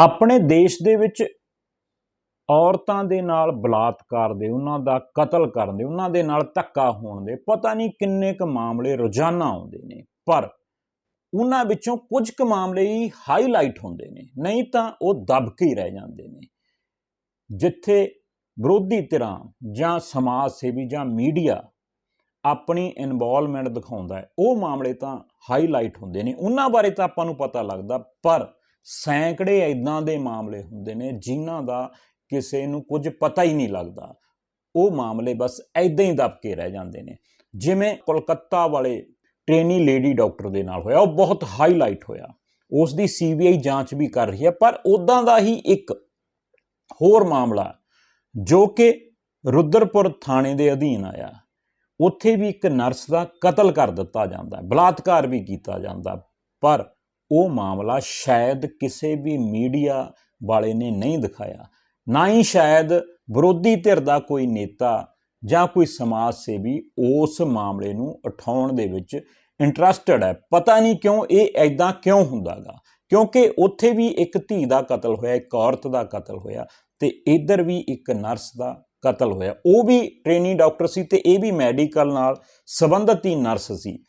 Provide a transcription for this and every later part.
ਆਪਣੇ ਦੇਸ਼ ਦੇ ਵਿੱਚ ਔਰਤਾਂ ਦੇ ਨਾਲ ਬਲਾਤਕਾਰ ਦੇ, ਉਹਨਾਂ ਦਾ ਕਤਲ ਕਰਨ ਦੇ, ਉਹਨਾਂ ਦੇ ਨਾਲ ਧੱਕਾ ਹੋਣ ਦੇ, ਪਤਾ ਨਹੀਂ ਕਿੰਨੇ ਕੁ ਮਾਮਲੇ ਰੋਜ਼ਾਨਾ ਆਉਂਦੇ ਨੇ, ਪਰ ਉਹਨਾਂ ਵਿੱਚੋਂ ਕੁਝ ਕੁ ਮਾਮਲੇ ਹੀ ਹਾਈਲਾਈਟ ਹੁੰਦੇ ਨੇ, ਨਹੀਂ ਤਾਂ ਉਹ ਦਬ ਕੇ ਰਹਿ ਜਾਂਦੇ ਨੇ। ਜਿੱਥੇ ਵਿਰੋਧੀ ਧਿਰਾਂ ਜਾਂ ਸਮਾਜ ਸੇਵੀ ਜਾਂ ਮੀਡੀਆ ਆਪਣੀ ਇਨਵੋਲਵਮੈਂਟ ਦਿਖਾਉਂਦਾ ਹੈ, ਉਹ ਮਾਮਲੇ ਤਾਂ ਹਾਈਲਾਈਟ ਹੁੰਦੇ ਨੇ। ਉਹਨਾਂ ਬਾਰੇ ਤਾਂ ਆਪਾਂ ਨੂੰ ਪਤਾ ਲੱਗਦਾ, ਪਰ ਸੈਂਕੜੇ ਇਦਾਂ ਦੇ ਮਾਮਲੇ ਹੁੰਦੇ ਨੇ ਜਿਨ੍ਹਾਂ ਦਾ ਕਿਸੇ ਨੂੰ ਕੁਝ ਪਤਾ ਹੀ ਨਹੀਂ ਲੱਗਦਾ। ਉਹ ਮਾਮਲੇ ਬਸ ਐਦਾਂ ਹੀ ਦਬ ਕੇ ਰਹਿ ਜਾਂਦੇ ਨੇ। ਜਿਵੇਂ ਕੋਲਕਾਤਾ ਵਾਲੇ ਟ੍ਰੇਨੀ ਲੇਡੀ ਡਾਕਟਰ ਦੇ ਨਾਲ ਹੋਇਆ, ਉਹ ਬਹੁਤ ਹਾਈਲਾਈਟ ਹੋਇਆ। ਉਸ ਦੀ ਸੀਬੀਆਈ ਜਾਂਚ ਵੀ ਕਰ ਰਹੀ ਹੈ, ਪਰ ਉਦਾਂ ਦਾ ਹੀ ਇੱਕ ਹੋਰ ਮਾਮਲਾ ਜੋ ਕਿ ਰੁਦਰਪੁਰ ਥਾਣੇ ਦੇ ਅਧੀਨ ਆਇਆ। ਉੱਥੇ ਵੀ ਇੱਕ ਨਰਸ ਦਾ ਕਤਲ ਕਰ ਦਿੱਤਾ ਜਾਂਦਾ, ਬਲਾਤਕਾਰ ਵੀ ਕੀਤਾ ਜਾਂਦਾ, ਪਰ ਉਹ ਮਾਮਲਾ ਸ਼ਾਇਦ ਕਿਸੇ ਵੀ ਮੀਡੀਆ ਵਾਲੇ ਨੇ ਨਹੀਂ ਦਿਖਾਇਆ। ਨਾ ਹੀ ਸ਼ਾਇਦ ਵਿਰੋਧੀ ਧਿਰ ਦਾ ਕੋਈ ਨੇਤਾ ਜਾਂ ਕੋਈ ਸਮਾਜ ਸੇਵੀ ਉਸ ਮਾਮਲੇ ਨੂੰ ਉਠਾਉਣ ਦੇ ਵਿੱਚ ਇੰਟਰਸਟਡ ਹੈ। ਪਤਾ ਨਹੀਂ ਕਿਉਂ ਇਹ ਐਦਾਂ ਕਿਉਂ ਹੁੰਦਾਗਾ? ਕਿਉਂਕਿ ਉੱਥੇ ਵੀ ਇੱਕ ਧੀ ਦਾ ਕਤਲ ਹੋਇਆ, ਇੱਕ ਔਰਤ ਦਾ ਕਤਲ ਹੋਇਆ ਤੇ ਇੱਧਰ ਵੀ ਇੱਕ ਨਰਸ ਦਾ ਕਤਲ ਹੋਇਆ। ਉਹ ਵੀ ਟ੍ਰੇਨੀ ਡਾਕਟਰ ਸੀ ਤੇ ਇਹ ਵੀ ਮੈਡੀਕਲ ਨਾਲ ਸੰਬੰਧਿਤ ਹੀ ਨਰਸ ਸੀ।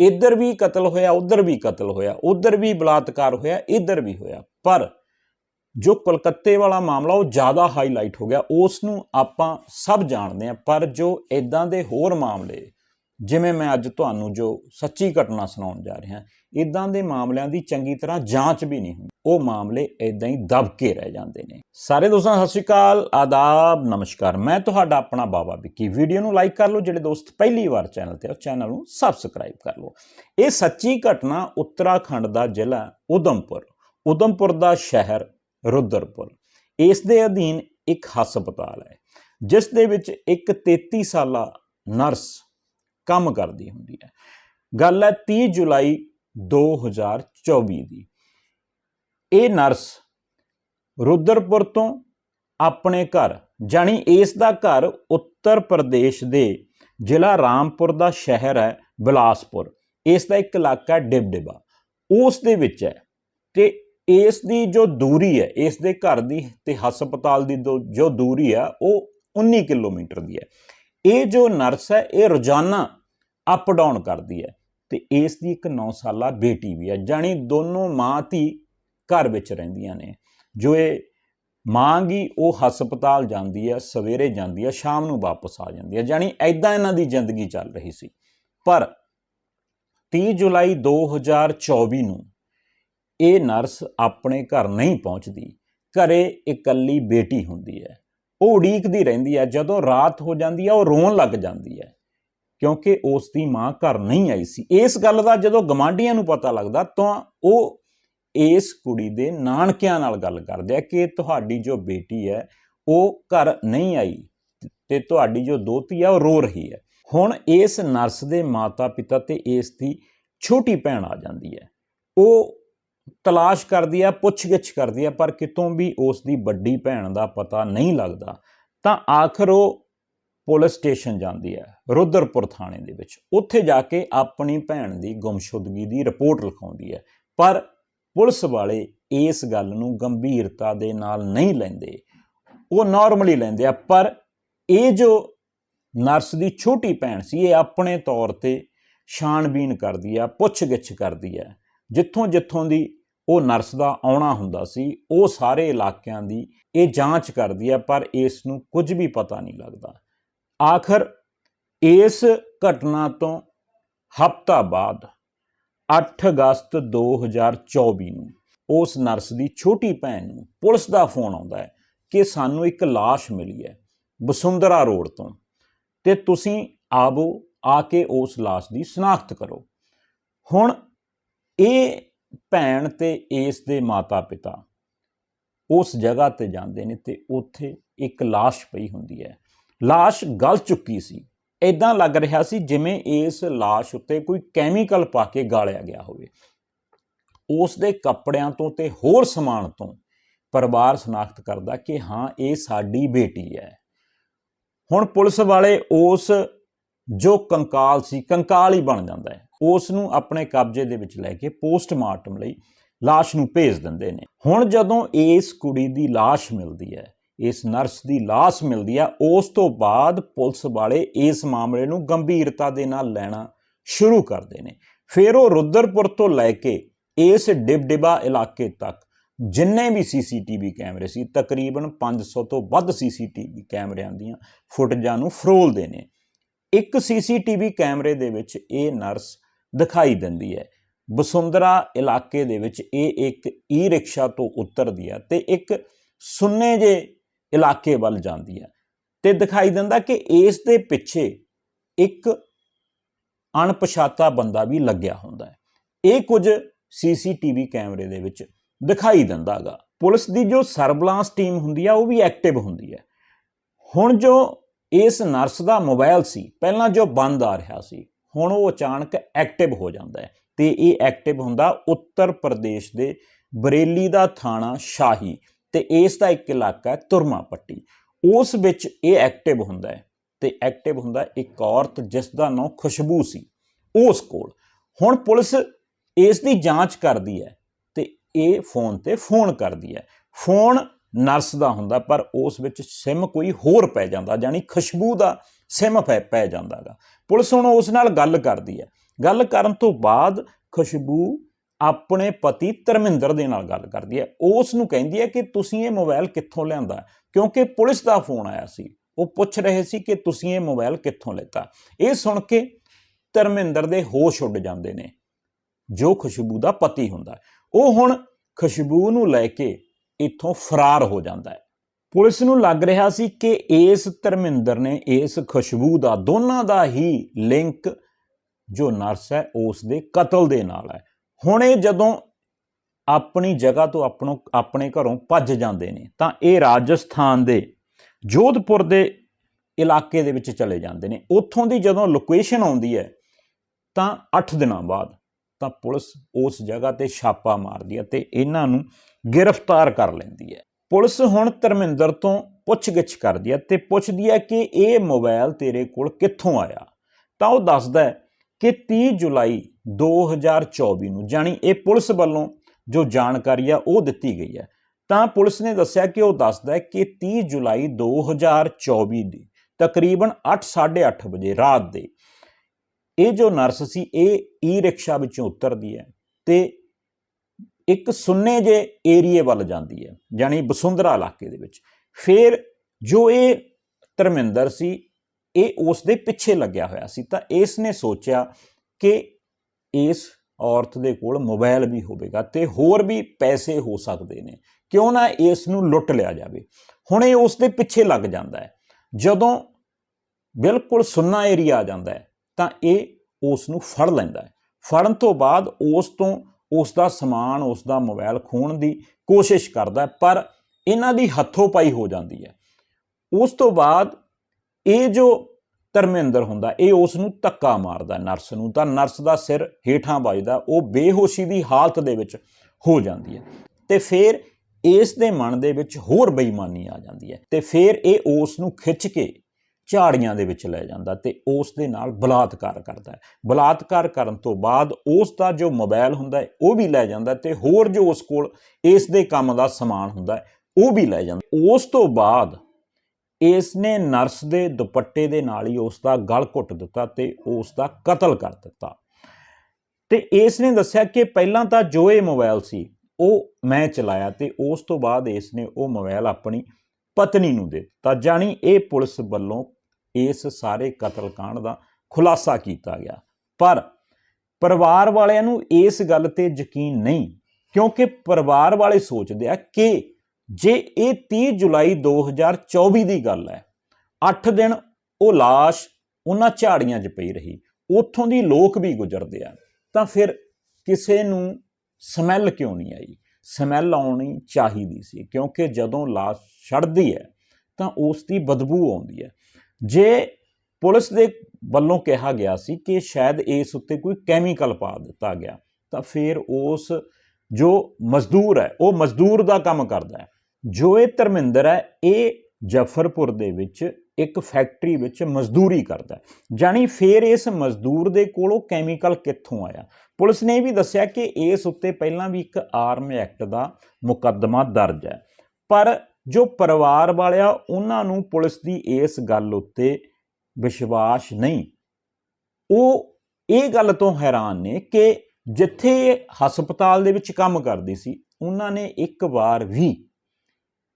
ਇੱਧਰ ਵੀ ਕਤਲ ਹੋਇਆ, ਉੱਧਰ ਵੀ ਕਤਲ ਹੋਇਆ, ਉੱਧਰ ਵੀ ਬਲਾਤਕਾਰ ਹੋਇਆ, ਇੱਧਰ ਵੀ ਹੋਇਆ। ਪਰ ਜੋ ਕਲਕੱਤੇ ਵਾਲਾ ਮਾਮਲਾ, ਉਹ ਜ਼ਿਆਦਾ ਹਾਈਲਾਈਟ ਹੋ ਗਿਆ, ਉਸ ਨੂੰ ਆਪਾਂ ਸਭ ਜਾਣਦੇ ਹਾਂ, ਪਰ ਜੋ ਇਦਾਂ ਦੇ ਹੋਰ ਮਾਮਲੇ ਜਿਵੇਂ ਮੈਂ ਅੱਜ ਤੁਹਾਨੂੰ ਜੋ ਸੱਚੀ ਘਟਨਾ ਸੁਣਾਉਣ ਜਾ ਰਿਹਾ ਇਦਾਂ ਦੇ ਮਾਮਲਿਆਂ ਦੀ ਚੰਗੀ ਤਰ੍ਹਾਂ ਜਾਂਚ ਵੀ ਨਹੀਂ ਹੁੰਦੀ। ਉਹ ਮਾਮਲੇ ਇਦਾਂ ਹੀ ਦਬ ਕੇ ਰਹਿ ਜਾਂਦੇ ਨੇ। ਸਾਰੇ ਦੋਸਤਾਂ, ਸਤਿ ਸ਼੍ਰੀ ਅਕਾਲ, ਆਦਾਬ, ਨਮਸਕਾਰ। ਮੈਂ ਤੁਹਾਡਾ ਆਪਣਾ ਬਾਬਾ ਵਿੱਕੀ। ਵੀਡੀਓ ਨੂੰ ਲਾਈਕ ਕਰ ਲਓ, ਜਿਹੜੇ ਦੋਸਤ ਪਹਿਲੀ ਵਾਰ ਚੈਨਲ ਤੇ ਆ ਚੈਨਲ ਨੂੰ ਸਬਸਕ੍ਰਾਈਬ ਕਰ ਲਓ। ਇਹ ਸੱਚੀ ਘਟਨਾ ਉੱਤਰਾਖੰਡ ਦਾ ਜ਼ਿਲ੍ਹਾ ਉਦਮਪੁਰ ਉਦਮਪੁਰ ਦਾ ਸ਼ਹਿਰ ਰੁਦਰਪੁਰ। ਇਸ ਦੇ ਅਧੀਨ ਇੱਕ ਹਸਪਤਾਲ ਹੈ, ਜਿਸ ਦੇ ਵਿੱਚ ਇੱਕ 33 ਸਾਲਾ ਨਰਸ ਕੰਮ ਕਰਦੀ ਹੁੰਦੀ ਹੈ। ਗੱਲ ਹੈ 30 ਜੁਲਾਈ 2024 ਦੀ। ਇਹ ਨਰਸ ਰੁਦਰਪੁਰ ਤੋਂ ਆਪਣੇ ਘਰ ਜਾਨੀ ਇਸ ਦਾ ਘਰ ਉੱਤਰ ਪ੍ਰਦੇਸ਼ ਦੇ ਜ਼ਿਲ੍ਹਾ ਰਾਮਪੁਰ ਦਾ ਸ਼ਹਿਰ ਹੈ ਬਿਲਾਸਪੁਰ। ਇਸ ਦਾ ਇੱਕ ਇਲਾਕਾ ਡਿਬਡਿਬਾ। ਉਸ ਦੇ ਵਿੱਚ ਹੈ ਤੇ ਇਸ ਦੀ ਜੋ ਦੂਰੀ ਹੈ, ਇਸ ਦੇ ਘਰ ਦੀ ਤੇ ਹਸਪਤਾਲ ਦੀ ਜੋ ਦੂਰੀ ਹੈ, ਉਹ 19 ਕਿਲੋਮੀਟਰ ਦੀ ਹੈ। ਇਹ ਜੋ ਨਰਸ ਹੈ, ਇਹ ਰੋਜ਼ਾਨਾ ਅਪ ਡਾਊਨ ਕਰਦੀ ਹੈ ਤੇ ਇਸ ਦੀ ਇੱਕ 9 ਸਾਲਾ ਬੇਟੀ ਵੀ ਹੈ ਜਾਨੀ ਦੋਨੋਂ ਮਾਂ ਧੀ ਘਰ ਵਿੱਚ ਰਹਿੰਦੀਆਂ ਨੇ। ਜੋ ਇਹ ਮਾਂਗੀ ਉਹ ਹਸਪਤਾਲ ਜਾਂਦੀ ਹੈ, ਸਵੇਰੇ ਜਾਂਦੀ ਹੈ, ਸ਼ਾਮ ਨੂੰ ਵਾਪਸ ਆ ਜਾਂਦੀ ਹੈ ਜਾਨੀ ਐਦਾਂ ਇਹਨਾਂ ਦੀ ਜ਼ਿੰਦਗੀ ਚੱਲ ਰਹੀ ਸੀ। ਪਰ 30 ਜੁਲਾਈ 2024 ਨੂੰ ਇਹ ਨਰਸ ਆਪਣੇ ਘਰ ਨਹੀਂ ਪਹੁੰਚਦੀ, ਘਰੇ ਇਕੱਲੀ ਬੇਟੀ ਹੁੰਦੀ ਹੈ। ਉਹ ਉਡੀਕਦੀ ਰਹਿੰਦੀ ਹੈ, ਜਦੋਂ ਰਾਤ ਹੋ ਜਾਂਦੀ ਹੈ, ਉਹ ਰੋਣ ਲੱਗ ਜਾਂਦੀ ਹੈ। ਕਿਉਂਕਿ ਉਸ ਦੀ ਮਾਂ ਘਰ ਨਹੀਂ ਆਈ ਸੀ। ਇਸ ਗੱਲ ਦਾ ਜਦੋਂ ਗਮਾਂਡੀਆਂ ਨੂੰ ਪਤਾ ਲੱਗਦਾ ਤਾਂ ਉਹ ਇਸ ਕੁੜੀ ਦੇ ਨਾਨਕਿਆਂ ਨਾਲ ਗੱਲ ਕਰਦੇ ਆ ਕਿ ਤੁਹਾਡੀ ਜੋ ਬੇਟੀ ਹੈ, ਉਹ ਘਰ ਨਹੀਂ ਆਈ ਤੇ ਤੁਹਾਡੀ ਜੋ ਦੋਤੀ ਹੈ ਉਹ ਰੋ ਰਹੀ ਹੈ। ਹੁਣ ਇਸ ਨਰਸ ਦੇ ਮਾਤਾ-ਪਿਤਾ ਤੇ ਇਸ ਦੀ ਛੋਟੀ ਭੈਣ ਆ ਜਾਂਦੀ ਹੈ। ਉਹ ਤਲਾਸ਼ ਕਰਦੀ ਆ, ਪੁੱਛਗਿੱਛ ਕਰਦੀ ਆ, ਪਰ ਕਿਤੋਂ ਵੀ ਉਸ ਦੀ ਵੱਡੀ ਭੈਣ ਦਾ ਪਤਾ ਨਹੀਂ ਲੱਗਦਾ, ਤਾਂ ਆਖਰ ਉਹ ਪੁਲਿਸ ਸਟੇਸ਼ਨ ਜਾਂਦੀ ਹੈ, ਰੁਦਰਪੁਰ ਥਾਣੇ ਦੇ ਵਿੱਚ। ਉੱਥੇ ਜਾ ਕੇ ਆਪਣੀ ਭੈਣ ਦੀ ਗੁੰਮਸ਼ੁਦਗੀ ਦੀ ਰਿਪੋਰਟ ਲਿਖਾਉਂਦੀ ਹੈ। ਪਰ ਪੁਲਿਸ ਵਾਲੇ ਇਸ ਗੱਲ ਨੂੰ ਗੰਭੀਰਤਾ ਦੇ ਨਾਲ ਨਹੀਂ ਲੈਂਦੇ। ਉਹ ਨਾਰਮਲੀ ਲੈਂਦੇ ਆ, ਪਰ ਇਹ ਜੋ ਨਰਸ ਦੀ ਛੋਟੀ ਭੈਣ ਸੀ, ਇਹ ਆਪਣੇ ਤੌਰ ਤੇ ਛਾਣਬੀਨ ਕਰਦੀ ਆ, ਪੁੱਛਗਿੱਛ ਕਰਦੀ ਹੈ ਜਿੱਥੋਂ ਜਿੱਥੋਂ ਦੀ ਉਹ ਨਰਸ ਦਾ ਆਉਣਾ ਹੁੰਦਾ ਸੀ, ਉਹ ਸਾਰੇ ਇਲਾਕਿਆਂ ਦੀ ਇਹ ਜਾਂਚ ਕਰਦੀ ਹੈ ਪਰ ਇਸ ਨੂੰ ਕੁਝ ਵੀ ਪਤਾ ਨਹੀਂ ਲੱਗਦਾ। ਆਖਰ ਇਸ ਘਟਨਾ ਤੋਂ ਹਫ਼ਤਾ ਬਾਅਦ 8 ਅਗਸਤ 2024 ਨੂੰ ਉਸ ਨਰਸ ਦੀ ਛੋਟੀ ਭੈਣ ਨੂੰ ਪੁਲਿਸ ਦਾ ਫੋਨ ਆਉਂਦਾ ਹੈ ਕਿ ਸਾਨੂੰ ਇੱਕ লাশ ਮਿਲੀ ਹੈ ਬਸੁੰਦਰਾ ਰੋਡ ਤੋਂ ਤੇ ਤੁਸੀਂ ਆਵੋ ਆ ਕੇ ਉਸ লাশ ਦੀ ਸ਼ਨਾਖਤ ਕਰੋ ਹੁਣ ਇਹ ਭੈਣ ਤੇ ਇਸ ਦੇ ਮਾਤਾ-ਪਿਤਾ ਉਸ ਜਗ੍ਹਾ ਤੇ ਜਾਂਦੇ ਨੇ ਤੇ ਉੱਥੇ ਇੱਕ লাশ ਪਈ ਹੁੰਦੀ ਹੈ লাশ ਗਲ ਚੁੱਕੀ ਸੀ ਇਦਾਂ ਲੱਗ ਰਿਹਾ ਸੀ ਜਿਵੇਂ ਇਸ লাশ ਉੱਤੇ ਕੋਈ ਕੈਮੀਕਲ ਪਾ ਕੇ ਗਾਲਿਆ ਗਿਆ ਹੋਵੇ ਉਸ ਦੇ ਕੱਪੜਿਆਂ ਤੋਂ ਤੇ ਹੋਰ ਸਮਾਨ ਤੋਂ ਪਰਿਵਾਰ ਸ਼ਨਾਖਤ ਕਰਦਾ ਕਿ ਹਾਂ ਇਹ ਸਾਡੀ ਬੇਟੀ ਹੈ ਹੁਣ ਪੁਲਿਸ ਵਾਲੇ ਉਸ ਜੋ ਕੰਕਾਲ ਸੀ ਕੰਕਾਲ ਹੀ ਬਣ ਜਾਂਦਾ ਹੈ ਉਸ ਨੂੰ ਆਪਣੇ ਕਬਜ਼ੇ ਦੇ ਵਿੱਚ ਲੈ ਕੇ ਪੋਸਟਮਾਰਟਮ ਲਈ ਲਾਸ਼ ਨੂੰ ਭੇਜ ਦਿੰਦੇ ਨੇ ਹੁਣ ਜਦੋਂ ਇਸ ਕੁੜੀ ਦੀ ਲਾਸ਼ ਮਿਲਦੀ ਹੈ ਇਸ ਨਰਸ ਦੀ ਲਾਸ਼ ਮਿਲਦੀ ਹੈ ਉਸ ਤੋਂ ਬਾਅਦ ਪੁਲਿਸ ਵਾਲੇ ਇਸ ਮਾਮਲੇ ਨੂੰ ਗੰਭੀਰਤਾ ਦੇ ਨਾਲ ਲੈਣਾ ਸ਼ੁਰੂ ਕਰਦੇ ਨੇ। ਫਿਰ ਉਹ ਰੁਦਰਪੁਰ ਤੋਂ ਲੈ ਕੇ ਇਸ ਡਿਬਡਿਬਾ ਇਲਾਕੇ ਤੱਕ ਜਿੰਨੇ ਵੀ ਸੀਸੀਟੀਵੀ ਕੈਮਰੇ ਸੀ, ਤਕਰੀਬਨ 500 ਤੋਂ ਵੱਧ ਸੀਸੀਟੀਵੀ ਕੈਮਰਿਆਂ ਦੀਆਂ ਫੁਟੇਜਾਂ ਨੂੰ ਫਰੋਲਦੇ ਨੇ। ਇੱਕ ਸੀਸੀਟੀਵੀ ਕੈਮਰੇ ਦੇ ਵਿੱਚ ਇਹ ਨਰਸ ਦਿਖਾਈ ਦਿੰਦੀ ਹੈ। ਬਸੁੰਦਰਾ ਇਲਾਕੇ ਦੇ ਵਿੱਚ ਇਹ ਇੱਕ ਈ ਰਿਕਸ਼ਾ ਤੋਂ ਉਤਰਦੀ ਹੈ ਤੇ ਇੱਕ ਸੁੰਨੇ ਜੇ ਇਲਾਕੇ ਵੱਲ ਜਾਂਦੀ ਹੈ। ਤੇ ਦਿਖਾਈ ਦਿੰਦਾ ਕਿ ਇਸ ਦੇ ਪਿੱਛੇ ਇੱਕ ਅਣਪਛਾਤਾ ਬੰਦਾ ਵੀ ਲੱਗਿਆ ਹੁੰਦਾ ਹੈ। ਇਹ ਕੁਝ ਸੀਸੀਟੀਵੀ ਕੈਮਰੇ ਦੇ ਵਿੱਚ ਦਿਖਾਈ ਦਿੰਦਾਗਾ। ਪੁਲਿਸ ਦੀ ਜੋ ਸਰਬਲਾਂਸ ਟੀਮ ਹੁੰਦੀ ਆ, ਉਹ ਵੀ ਐਕਟਿਵ ਹੁੰਦੀ ਹੈ। ਹੁਣ ਜੋ ਇਸ ਨਰਸ ਦਾ ਮੋਬਾਈਲ ਸੀ, ਪਹਿਲਾਂ ਜੋ ਬੰਦ ਆ ਰਿਹਾ ਸੀ, ਹੁਣ ਉਹ ਅਚਾਨਕ ਐਕਟਿਵ ਹੋ ਜਾਂਦਾ ਹੈ। ਤੇ ਇਹ ਐਕਟਿਵ ਹੁੰਦਾ ਉੱਤਰ ਪ੍ਰਦੇਸ਼ ਦੇ ਬਰੇਲੀ ਦਾ ਥਾਣਾ ਸ਼ਾਹੀ। ਤੇ ਇਸ ਦਾ ਇੱਕ ਇਲਾਕਾ ਹੈ ਤੁਰਮਾ ਪੱਟੀ। ਉਸ ਵਿੱਚ ਇਹ ਐਕਟਿਵ ਹੁੰਦਾ ਹੈ ਤੇ ਐਕਟਿਵ ਹੁੰਦਾ ਇੱਕ ਔਰਤ ਜਿਸ ਦਾ ਨਾਮ ਖੁਸ਼ਬੂ ਸੀ, ਉਸ ਕੋਲ। ਹੁਣ ਪੁਲਿਸ ਇਸ ਦੀ ਜਾਂਚ ਕਰਦੀ ਹੈ ਤੇ ਇਹ ਫੋਨ ਤੇ ਫੋਨ ਕਰਦੀ ਹੈ। ਫੋਨ ਨਰਸ ਦਾ ਹੁੰਦਾ, ਪਰ ਉਸ ਵਿੱਚ ਸਿਮ ਕੋਈ ਹੋਰ ਪੈ ਜਾਂਦਾ ਯਾਨੀ ਖੁਸ਼ਬੂ ਦਾ ਸਿਮ ਪੈ ਪੈ ਜਾਂਦਾਗਾ। ਪੁਲਿਸ ਹੁਣ ਉਸ ਨਾਲ ਗੱਲ ਕਰਦੀ ਹੈ। ਗੱਲ ਕਰਨ ਤੋਂ ਬਾਅਦ ਖੁਸ਼ਬੂ ਆਪਣੇ ਪਤੀ ਧਰਮਿੰਦਰ ਦੇ ਨਾਲ ਗੱਲ ਕਰਦੀ ਹੈ। ਉਸ ਨੂੰ ਕਹਿੰਦੀ ਹੈ ਕਿ ਤੁਸੀਂ ਇਹ ਮੋਬਾਈਲ ਕਿੱਥੋਂ ਲਿਆਂਦਾ? ਕਿਉਂਕਿ ਪੁਲਿਸ ਦਾ ਫੋਨ ਆਇਆ ਸੀ। ਉਹ ਪੁੱਛ ਰਹੇ ਸੀ ਕਿ ਤੁਸੀਂ ਇਹ ਮੋਬਾਈਲ ਕਿੱਥੋਂ ਲਿੱਤਾ? ਇਹ ਸੁਣ ਕੇ ਧਰਮਿੰਦਰ ਦੇ ਹੋਸ਼ ਉੱਡ ਜਾਂਦੇ ਨੇ। ਜੋ ਖੁਸ਼ਬੂ ਦਾ ਪਤੀ ਹੁੰਦਾ ਉਹ ਹੁਣ ਖੁਸ਼ਬੂ ਨੂੰ ਲੈ ਕੇ ਇੱਥੋਂ ਫਰਾਰ ਹੋ ਜਾਂਦਾ ਹੈ। ਪੁਲਿਸ ਨੂੰ ਲੱਗ ਰਿਹਾ ਸੀ ਕਿ ਇਸ ਧਰਮਿੰਦਰ ਨੇ ਇਸ ਖੁਸ਼ਬੂ ਦਾ, ਦੋਨਾਂ ਦਾ ਹੀ ਲਿੰਕ ਜੋ ਨਰਸ ਹੈ, ਉਸ ਦੇ ਕਤਲ ਦੇ ਨਾਲ ਹੈ। ਹੁਣ ਇਹ ਜਦੋਂ ਆਪਣੀ ਜਗ੍ਹਾ ਤੋਂ ਆਪਣੋ, ਆਪਣੇ ਘਰੋਂ ਭੱਜ ਜਾਂਦੇ ਨੇ, ਤਾਂ ਇਹ ਰਾਜਸਥਾਨ ਦੇ ਜੋਧਪੁਰ ਦੇ ਇਲਾਕੇ ਦੇ ਵਿੱਚ ਚਲੇ ਜਾਂਦੇ ਨੇ। ਉੱਥੋਂ ਦੀ ਜਦੋਂ ਲੋਕੇਸ਼ਨ ਆਉਂਦੀ ਹੈ, ਤਾਂ 8 ਦਿਨਾਂ ਬਾਅਦ ਤਾਂ ਪੁਲਿਸ ਉਸ ਜਗ੍ਹਾ ਤੇ ਛਾਪਾ ਮਾਰਦੀ ਹੈ ਤੇ ਇਹਨਾਂ ਨੂੰ ਗ੍ਰਿਫਤਾਰ ਕਰ ਲੈਂਦੀ ਹੈ। ਪੁਲਿਸ ਹੁਣ ਧਰਮਿੰਦਰ ਤੋਂ ਪੁੱਛਗਿੱਛ ਕਰਦੀ ਹੈ ਤੇ ਪੁੱਛਦੀ ਹੈ ਕਿ ਇਹ ਮੋਬਾਈਲ ਤੇਰੇ ਕੋਲ ਕਿੱਥੋਂ ਆਇਆ? ਤਾਂ ਉਹ ਦੱਸਦਾ ਹੈ ਕਿ 30 ਜੁਲਾਈ 2024 ਨੂੰ ਜਾਨੀ ਇਹ ਪੁਲਿਸ ਵੱਲੋਂ ਜੋ ਜਾਣਕਾਰੀ ਆ, ਉਹ ਦਿੱਤੀ ਗਈ ਹੈ। ਤਾਂ ਪੁਲਿਸ ਨੇ ਦੱਸਿਆ ਕਿ ਉਹ ਦੱਸਦਾ ਹੈ ਕਿ 30 ਜੁਲਾਈ 2024 ਦੀ, ਤਕਰੀਬਨ 8:30 ਵਜੇ ਰਾਤ ਦੇ, ਇਹ ਜੋ ਨਰਸ ਸੀ, ਇਹ ਈ ਰਿਕਸ਼ਾ ਵਿੱਚੋਂ ਉਤਰਦੀ ਹੈ ਤੇ ਇੱਕ ਸੁੰਨੇ ਜੇ ਏਰੀਏ ਵੱਲ ਜਾਂਦੀ ਹੈ ਯਾਨੀ ਬਸੁੰਦਰਾ ਇਲਾਕੇ ਦੇ ਵਿੱਚ। ਫਿਰ ਜੋ ਇਹ ਧਰਮਿੰਦਰ ਸੀ, ਇਹ ਉਸ ਦੇ ਪਿੱਛੇ ਲੱਗਿਆ ਹੋਇਆ ਸੀ, ਤਾਂ ਇਸ ਨੇ ਸੋਚਿਆ ਕਿ ਇਸ ਔਰਤ ਦੇ ਕੋਲ ਮੋਬਾਈਲ ਵੀ ਹੋਵੇਗਾ ਤੇ ਹੋਰ ਵੀ ਪੈਸੇ ਹੋ ਸਕਦੇ ਨੇ। ਕਿਉਂ ਨਾ ਇਸ ਨੂੰ ਲੁੱਟ ਲਿਆ ਜਾਵੇ। ਹੁਣ ਇਹ ਉਸ ਦੇ ਪਿੱਛੇ ਲੱਗ ਜਾਂਦਾ ਹੈ। ਜਦੋਂ ਬਿਲਕੁਲ ਸੁੰਨਾ ਏਰੀਆ ਆ ਜਾਂਦਾ ਹੈ, ਤਾਂ ਇਹ ਉਸ ਨੂੰ ਫੜ ਲੈਂਦਾ ਹੈ। ਫੜਨ ਤੋਂ ਬਾਅਦ ਉਸ ਤੋਂ ਉਸ ਦਾ ਸਮਾਨ, ਉਸ ਦਾ ਮੋਬਾਈਲ ਖੋਣ ਦੀ ਕੋਸ਼ਿਸ਼ ਕਰਦਾ ਪਰ ਇਹਨਾਂ ਦੀ ਹੱਥੋਂ ਪਾਈ ਹੋ ਜਾਂਦੀ ਹੈ। ਉਸ ਤੋਂ ਬਾਅਦ ਇਹ ਜੋ ਧਰਮਿੰਦਰ ਹੁੰਦਾ, ਇਹ ਉਸ ਨੂੰ ਧੱਕਾ ਮਾਰਦਾ ਨਰਸ ਨੂੰ, ਤਾਂ ਨਰਸ ਦਾ ਸਿਰ ਹੇਠਾਂ ਵੱਜਦਾ, ਉਹ ਬੇਹੋਸ਼ੀ ਦੀ ਹਾਲਤ ਦੇ ਵਿੱਚ ਹੋ ਜਾਂਦੀ ਹੈ। ਤੇ ਫਿਰ ਇਸ ਦੇ ਮਨ ਦੇ ਵਿੱਚ ਹੋਰ ਬੇਈਮਾਨੀ ਆ ਜਾਂਦੀ ਹੈ ਤੇ ਫਿਰ ਇਹ ਉਸ ਨੂੰ ਖਿੱਚ ਕੇ ਝਾੜੀਆਂ ਦੇ ਵਿੱਚ ਲੈ ਜਾਂਦਾ ਤੇ ਉਸ ਦੇ ਨਾਲ ਬਲਾਤਕਾਰ ਕਰਦਾ ਹੈ। ਬਲਾਤਕਾਰ ਕਰਨ ਤੋਂ ਬਾਅਦ ਉਸ ਦਾ ਜੋ ਮੋਬਾਈਲ ਹੁੰਦਾ ਹੈ, ਉਹ ਵੀ ਲੈ ਜਾਂਦਾ ਤੇ ਹੋਰ ਜੋ ਉਸ ਕੋਲ ਇਸ ਦੇ ਕੰਮ ਦਾ ਸਮਾਨ ਹੁੰਦਾ ਹੈ, ਉਹ ਵੀ ਲੈ ਜਾਂਦਾ। ਉਸ ਤੋਂ ਬਾਅਦ ਇਸ ਨੇ ਨਰਸ ਦੇ ਦੁਪੱਟੇ ਦੇ ਨਾਲ ਹੀ ਉਸ ਦਾ ਗਲ ਘੁੱਟ ਦਿੱਤਾ ਤੇ ਉਸ ਦਾ ਕਤਲ ਕਰ ਦਿੱਤਾ। ਤੇ ਇਸ ਨੇ ਦੱਸਿਆ ਕਿ ਪਹਿਲਾਂ ਤਾਂ ਜੋ ਇਹ ਮੋਬਾਈਲ ਸੀ, ਉਹ ਮੈਂ ਚਲਾਇਆ ਤੇ ਉਸ ਤੋਂ ਬਾਅਦ ਇਸ ਨੇ ਉਹ ਮੋਬਾਈਲ ਆਪਣੀ ਪਤਨੀ ਨੂੰ ਦੇ ਦਿੱਤਾ, ਜਾਣੀ ਇਹ ਪੁਲਿਸ ਵੱਲੋਂ ਇਸ ਸਾਰੇ ਕਤਲकांड ਦਾ ਖੁਲਾਸਾ ਕੀਤਾ ਗਿਆ। ਪਰ ਪਰਿਵਾਰ ਵਾਲਿਆਂ ਨੂੰ ਇਸ ਗੱਲ ਤੇ ਯਕੀਨ ਨਹੀਂ, ਕਿਉਂਕਿ ਪਰਿਵਾਰ ਵਾਲੇ ਸੋਚਦੇ ਆ ਕਿ ਜੇ ਇਹ 30 ਜੁਲਾਈ 2024 ਦੀ ਗੱਲ ਹੈ 8 ਦਿਨ ਉਹ লাশ ਉਹਨਾਂ ਝਾੜੀਆਂ 'ਚ ਪਈ ਰਹੀ ਉੱਥੋਂ ਦੀ ਲੋਕ ਵੀ ਗੁਜ਼ਰਦੇ ਆ ਤਾਂ ਫਿਰ ਕਿਸੇ ਨੂੰ ਸਮੈਲ ਕਿਉਂ ਨਹੀਂ ਆਈ ਸਮੈਲ ਆਉਣੀ ਚਾਹੀਦੀ ਸੀ ਕਿਉਂਕਿ ਜਦੋਂ লাশ ਛੜਦੀ ਹੈ ਤਾਂ ਉਸ ਦੀ ਬਦਬੂ ਆਉਂਦੀ ਹੈ ਜੇ ਪੁਲਿਸ ਦੇ ਵੱਲੋਂ ਕਿਹਾ ਗਿਆ ਸੀ ਕਿ ਸ਼ਾਇਦ ਇਸ ਉੱਤੇ ਕੋਈ ਕੈਮੀਕਲ ਪਾ ਦਿੱਤਾ ਗਿਆ ਤਾਂ ਫਿਰ ਉਸ ਜੋ ਮਜ਼ਦੂਰ ਹੈ ਉਹ ਮਜ਼ਦੂਰ ਦਾ ਕੰਮ ਕਰਦਾ ਹੈ ਜੋ ਇਹ ਧਰਮਿੰਦਰ ਹੈ, ਇਹ ਜਫਰਪੁਰ ਦੇ ਵਿੱਚ ਇੱਕ ਫੈਕਟਰੀ ਵਿੱਚ ਮਜ਼ਦੂਰੀ ਕਰਦਾ ਹੈ। ਜਾਣੀ ਫਿਰ ਇਸ ਮਜ਼ਦੂਰ ਦੇ ਕੋਲੋਂ ਕੈਮੀਕਲ ਕਿੱਥੋਂ ਆਇਆ? ਪੁਲਿਸ ਨੇ ਇਹ ਵੀ ਦੱਸਿਆ ਕਿ ਇਸ ਉੱਤੇ ਪਹਿਲਾਂ ਵੀ ਇੱਕ ਆਰਮ ਐਕਟ ਦਾ ਮੁਕੱਦਮਾ ਦਰਜ ਹੈ। ਪਰ ਜੋ ਪਰਿਵਾਰ ਵਾਲਿਆ, ਉਹਨਾਂ ਨੂੰ ਪੁਲਿਸ ਦੀ ਇਸ ਗੱਲ ਉੱਤੇ ਵਿਸ਼ਵਾਸ ਨਹੀਂ। ਉਹ ਇਹ ਗੱਲ ਤੋਂ ਹੈਰਾਨ ਨੇ ਕਿ ਜਿੱਥੇ ਹਸਪਤਾਲ ਦੇ ਵਿੱਚ ਕੰਮ ਕਰਦੀ ਸੀ, ਉਹਨਾਂ ਨੇ ਇੱਕ ਵਾਰ ਵੀ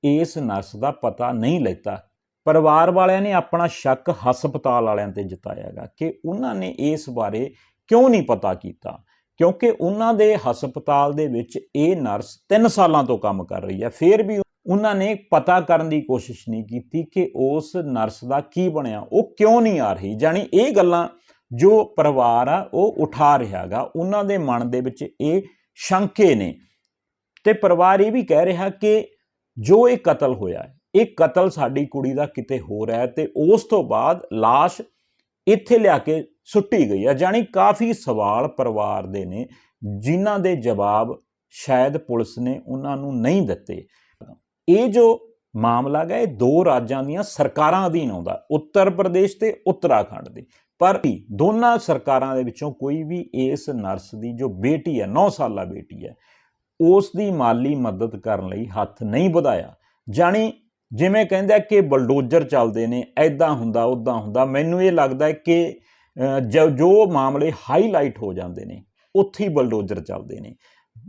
ਇਸ ਨਰਸ ਦਾ ਪਤਾ ਨਹੀਂ ਲੈਤਾ। ਪਰਿਵਾਰ ਵਾਲਿਆਂ ਨੇ ਆਪਣਾ ਸ਼ੱਕ ਹਸਪਤਾਲ ਵਾਲਿਆਂ ਤੇ ਜਤਾਇਆਗਾ ਕਿ ਉਹਨਾਂ ਨੇ ਇਸ ਬਾਰੇ ਕਿਉਂ ਨਹੀਂ ਪਤਾ ਕੀਤਾ? ਕਿਉਂਕਿ ਉਹਨਾਂ ਦੇ ਹਸਪਤਾਲ ਦੇ ਵਿੱਚ ਇਹ ਨਰਸ 3 ਸਾਲਾਂ ਤੋਂ ਕੰਮ ਕਰ ਰਹੀ ਹੈ। ਫਿਰ ਵੀ ਉਹਨਾਂ ਨੇ ਪਤਾ ਕਰਨ ਦੀ ਕੋਸ਼ਿਸ਼ ਨਹੀਂ ਕੀਤੀ ਕਿ ਉਸ ਨਰਸ ਦਾ ਕੀ ਬਣਿਆ। ਉਹ ਕਿਉਂ ਨਹੀਂ ਆ ਰਹੀ? ਜਾਣੀ ਇਹ ਗੱਲਾਂ ਜੋ ਪਰਿਵਾਰ ਆ, ਉਹ ਉਠਾ ਰਿਹਾਗਾ ਉਹਨਾਂ ਦੇ ਮਨ ਦੇ ਵਿੱਚ ਇਹ ਸ਼ੰਕੇ ਨੇ। ਤੇ ਪਰਿਵਾਰ ਇਹ ਵੀ ਕਹਿ ਰਿਹਾ ਕਿ ਜੋ ਇਹ ਕਤਲ ਹੋਇਆ ਹੈ, ਇਹ ਕਤਲ ਸਾਡੀ ਕੁੜੀ ਦਾ ਕਿਤੇ ਹੋ ਰਿਹਾ ਹੈ ਤੇ ਉਸ ਤੋਂ ਬਾਅਦ লাশ ਇੱਥੇ ਲਿਆ ਕੇ ਸੁੱਟੀ ਗਈ ਹੈ ਜਾਣੀ ਕਾਫੀ ਸਵਾਲ ਪਰਿਵਾਰ ਦੇ ਨੇ ਜਿਨ੍ਹਾਂ ਦੇ ਜਵਾਬ ਸ਼ਾਇਦ ਪੁਲਿਸ ਨੇ ਉਹਨਾਂ ਨੂੰ ਨਹੀਂ ਦਿੱਤੇ। ਇਹ ਜੋ ਮਾਮਲਾ ਹੈ ਇਹ ਦੋ ਰਾਜਾਂ ਦੀਆਂ ਸਰਕਾਰਾਂ ਅਧੀਨ ਆਉਂਦਾ ਉੱਤਰ ਪ੍ਰਦੇਸ਼ ਤੇ ਉੱਤਰਾਖੰਡ ਦੇ। ਪਰ ਦੋਨਾਂ ਸਰਕਾਰਾਂ ਦੇ ਵਿੱਚੋਂ ਕੋਈ ਵੀ ਇਸ ਨਰਸ ਦੀ ਜੋ ਬੇਟੀ ਹੈ 9 ਸਾਲਾ ਬੇਟੀ ਹੈ ਉਸ ਦੀ ਮਾਲੀ ਮਦਦ ਕਰਨ ਲਈ ਹੱਥ ਨਹੀਂ ਵਧਾਇਆ। ਜਾਣੀ ਜਿਵੇਂ ਕਹਿੰਦਾ ਕਿ ਬਲਡੋਜ਼ਰ ਚੱਲਦੇ ਨੇ ਐਦਾਂ ਹੁੰਦਾ ਉਦਾਂ ਹੁੰਦਾ ਮੈਨੂੰ ਇਹ ਲੱਗਦਾ ਕਿ ਅ, ਜੋ ਜੋ ਮਾਮਲੇ ਹਾਈਲਾਈਟ ਹੋ ਜਾਂਦੇ ਨੇ ਉੱਥੇ ਹੀ ਬਲਡੋਜ਼ਰ ਚੱਲਦੇ ਨੇ।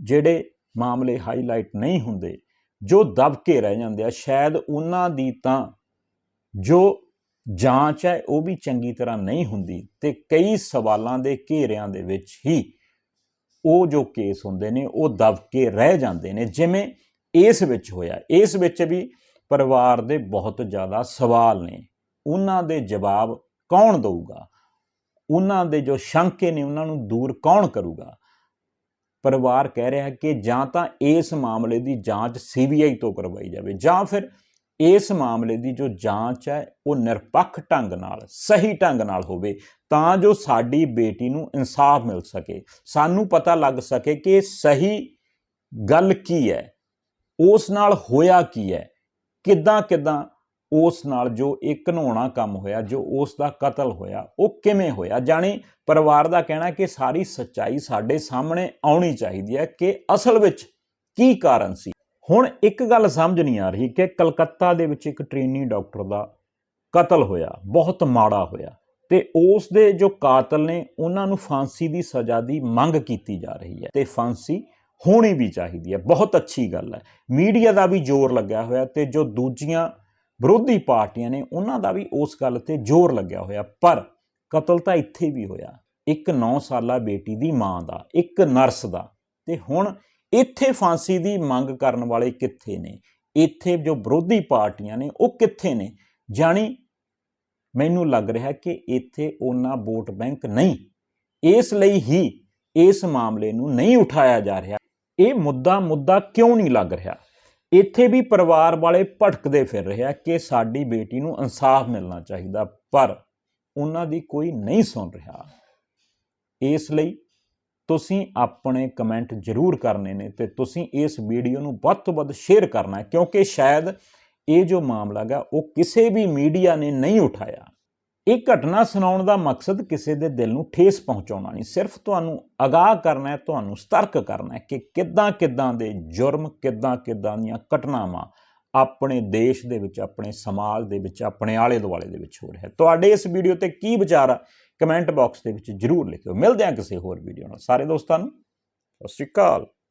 ਜਿਹੜੇ ਮਾਮਲੇ ਹਾਈਲਾਈਟ ਨਹੀਂ ਹੁੰਦੇ ਜੋ ਦਬ ਕੇ ਰਹਿ ਜਾਂਦੇ ਆ ਸ਼ਾਇਦ ਉਹਨਾਂ ਦੀ ਤਾਂ ਜੋ ਜਾਂਚ ਹੈ ਉਹ ਵੀ ਚੰਗੀ ਤਰ੍ਹਾਂ ਨਹੀਂ ਹੁੰਦੀ ਤੇ ਕਈ ਸਵਾਲਾਂ ਦੇ ਘੇਰਿਆਂ ਦੇ ਵਿੱਚ ਹੀ ਉਹ ਜੋ ਕੇਸ ਹੁੰਦੇ ਨੇ, ਉਹ ਦਬ ਕੇ ਰਹਿ ਜਾਂਦੇ ਨੇ। ਜਿਵੇਂ ਇਸ ਵਿੱਚ ਹੋਇਆ, ਇਸ ਵਿੱਚ ਵੀ ਪਰਿਵਾਰ ਦੇ ਬਹੁਤ ਜ਼ਿਆਦਾ ਸਵਾਲ ਨੇ। ਉਹਨਾਂ ਦੇ ਜਵਾਬ ਕੌਣ ਦੇਊਗਾ? ਉਹਨਾਂ ਦੇ ਜੋ ਸ਼ੰਕੇ ਨੇ, ਉਹਨਾਂ ਨੂੰ ਦੂਰ ਕੌਣ ਕਰੂਗਾ? ਪਰਿਵਾਰ ਕਹਿ ਰਿਹਾ ਕਿ ਜਾਂ ਤਾਂ ਇਸ ਮਾਮਲੇ ਦੀ ਜਾਂਚ ਸੀਬੀਆਈ ਤੋਂ ਕਰਵਾਈ ਜਾਵੇ, ਜਾਂ ਫਿਰ ਇਸ ਮਾਮਲੇ ਦੀ ਜੋ ਜਾਂਚ ਹੈ, ਉਹ ਨਿਰਪੱਖ ਢੰਗ ਨਾਲ, ਸਹੀ ਢੰਗ ਨਾਲ ਹੋਵੇ। ਤਾਂ ਜੋ ਸਾਡੀ ਬੇਟੀ ਨੂੰ ਇਨਸਾਫ ਮਿਲ ਸਕੇ। ਸਾਨੂੰ ਪਤਾ ਲੱਗ ਸਕੇ ਕਿ ਸਹੀ ਗੱਲ ਕੀ ਹੈ, ਉਸ ਨਾਲ ਹੋਇਆ ਕੀ ਹੈ, ਕਿੱਦਾਂ ਕਿੱਦਾਂ ਉਸ ਨਾਲ ਜੋ ਇਹ ਘਨੋਣਾ ਕੰਮ ਹੋਇਆ, ਜੋ ਉਸ ਦਾ ਕਤਲ ਹੋਇਆ, ਉਹ ਕਿਵੇਂ ਹੋਇਆ। ਜਾਣੀ ਪਰਿਵਾਰ ਦਾ ਕਹਿਣਾ ਕਿ ਸਾਰੀ ਸੱਚਾਈ ਸਾਡੇ ਸਾਹਮਣੇ ਆਉਣੀ ਚਾਹੀਦੀ ਹੈ ਕਿ ਅਸਲ ਵਿੱਚ ਕੀ ਕਾਰਨ ਸੀ। ਹੁਣ ਇੱਕ ਗੱਲ ਸਮਝ ਨਹੀਂ ਆ ਰਹੀ ਕਿ ਕਲਕੱਤਾ ਦੇ ਵਿੱਚ ਇੱਕ ਟ੍ਰੇਨੀ ਡਾਕਟਰ ਦਾ ਕਤਲ ਹੋਇਆ, ਬਹੁਤ ਮਾੜਾ ਹੋਇਆ। ਤੇ ਉਸ ਦੇ ਜੋ ਕਾਤਲ ਨੇ, ਉਹਨਾਂ ਨੂੰ ਫਾਂਸੀ ਦੀ ਸਜ਼ਾ ਦੀ ਮੰਗ ਕੀਤੀ ਜਾ ਰਹੀ ਹੈ ਤੇ ਫਾਂਸੀ ਹੋਣੀ ਵੀ ਚਾਹੀਦੀ ਹੈ। ਬਹੁਤ ਅੱਛੀ ਗੱਲ ਹੈ। ਮੀਡੀਆ ਦਾ ਵੀ ਜ਼ੋਰ ਲੱਗਿਆ ਹੋਇਆ ਤੇ ਜੋ ਦੂਜੀਆਂ ਵਿਰੋਧੀ ਪਾਰਟੀਆਂ ਨੇ, ਉਹਨਾਂ ਦਾ ਵੀ ਉਸ ਗੱਲ ਤੇ ਜ਼ੋਰ ਲੱਗਿਆ ਹੋਇਆ। ਪਰ ਕਤਲ ਤਾਂ ਇੱਥੇ ਵੀ ਹੋਇਆ। ਇੱਕ 9 ਸਾਲਾ ਬੇਟੀ ਦੀ ਮਾਂ ਦਾ, ਇੱਕ ਨਰਸ ਦਾ। ਤੇ ਹੁਣ ਇੱਥੇ ਫਾਂਸੀ ਦੀ ਮੰਗ ਕਰਨ ਵਾਲੇ ਕਿੱਥੇ ਨੇ? ਇੱਥੇ ਜੋ ਵਿਰੋਧੀ ਪਾਰਟੀਆਂ ਨੇ, ਉਹ ਕਿੱਥੇ ਨੇ? ਜਾਣੀ ਮੈਨੂੰ ਲੱਗ ਰਿਹਾ ਕਿ ਇੱਥੇ ਉਹਨਾਂ ਵੋਟ ਬੈਂਕ ਨਹੀਂ। ਇਸ ਲਈ ਹੀ ਇਸ ਮਾਮਲੇ ਨੂੰ ਨਹੀਂ ਉਠਾਇਆ ਜਾ ਰਿਹਾ। ਇਹ ਮੁੱਦਾ ਮੁੱਦਾ ਕਿਉਂ ਨਹੀਂ ਲੱਗ ਰਿਹਾ? ਇੱਥੇ ਵੀ ਪਰਿਵਾਰ ਵਾਲੇ ਭਟਕਦੇ ਫਿਰ ਰਿਹਾ ਕਿ ਸਾਡੀ ਬੇਟੀ ਨੂੰ ਇਨਸਾਫ ਮਿਲਣਾ ਚਾਹੀਦਾ, ਪਰ ਉਹਨਾਂ ਦੀ ਕੋਈ ਨਹੀਂ ਸੁਣ ਰਿਹਾ। ਇਸ ਲਈ ਤੁਸੀਂ ਆਪਣੇ ਕਮੈਂਟ ਜ਼ਰੂਰ ਕਰਨੇ ਨੇ ਤੇ ਤੁਸੀਂ ਇਸ ਵੀਡੀਓ ਨੂੰ ਵੱਧ ਤੋਂ ਵੱਧ ਸ਼ੇਅਰ ਕਰਨਾ ਕਿਉਂਕਿ ਸ਼ਾਇਦ ਇਹ ਜੋ ਮਾਮਲਾ ਗਾ, ਉਹ ਕਿਸੇ ਵੀ ਮੀਡੀਆ ਨੇ ਨਹੀਂ ਉਠਾਇਆ। ਇਹ ਘਟਨਾ ਸੁਣਾਉਣ ਦਾ ਮਕਸਦ ਕਿਸੇ ਦੇ ਦਿਲ ਨੂੰ ਠੇਸ ਪਹੁੰਚਾਉਣਾ ਨਹੀਂ। ਸਿਰਫ ਤੁਹਾਨੂੰ ਅਗਾਹ ਕਰਨਾ ਹੈ, ਤੁਹਾਨੂੰ ਸਤਰਕ ਕਰਨਾ ਹੈ ਕਿ ਕਿੱਦਾਂ ਕਿੱਦਾਂ ਦੇ ਜੁਰਮ, ਕਿੱਦਾਂ ਕਿੱਦਾਂ ਦੀਆਂ ਘਟਨਾਵਾਂ ਆਪਣੇ ਦੇਸ਼ ਦੇ ਵਿੱਚ, ਆਪਣੇ ਸਮਾਜ ਦੇ ਵਿੱਚ, ਆਪਣੇ ਆਲੇ ਦੁਆਲੇ ਦੇ ਵਿੱਚ ਹੋ ਰਿਹਾ ਤੁਹਾਡੇ ਇਸ ਵੀਡੀਓ ਤੇ ਕੀ ਵਿਚਾਰ ਆ, ਕਮੈਂਟ ਬਾਕਸ ਦੇ ਵਿੱਚ ਜਰੂਰ ਲਿਖਿਓ। ਮਿਲਦੇ ਹਾਂ ਕਿਸੇ ਹੋਰ ਵੀਡੀਓ ਨਾਲ। ਸਾਰੇ ਦੋਸਤਾਂ ਨੂੰ, ਸਤਿ ਸ਼੍ਰੀ ਅਕਾਲ।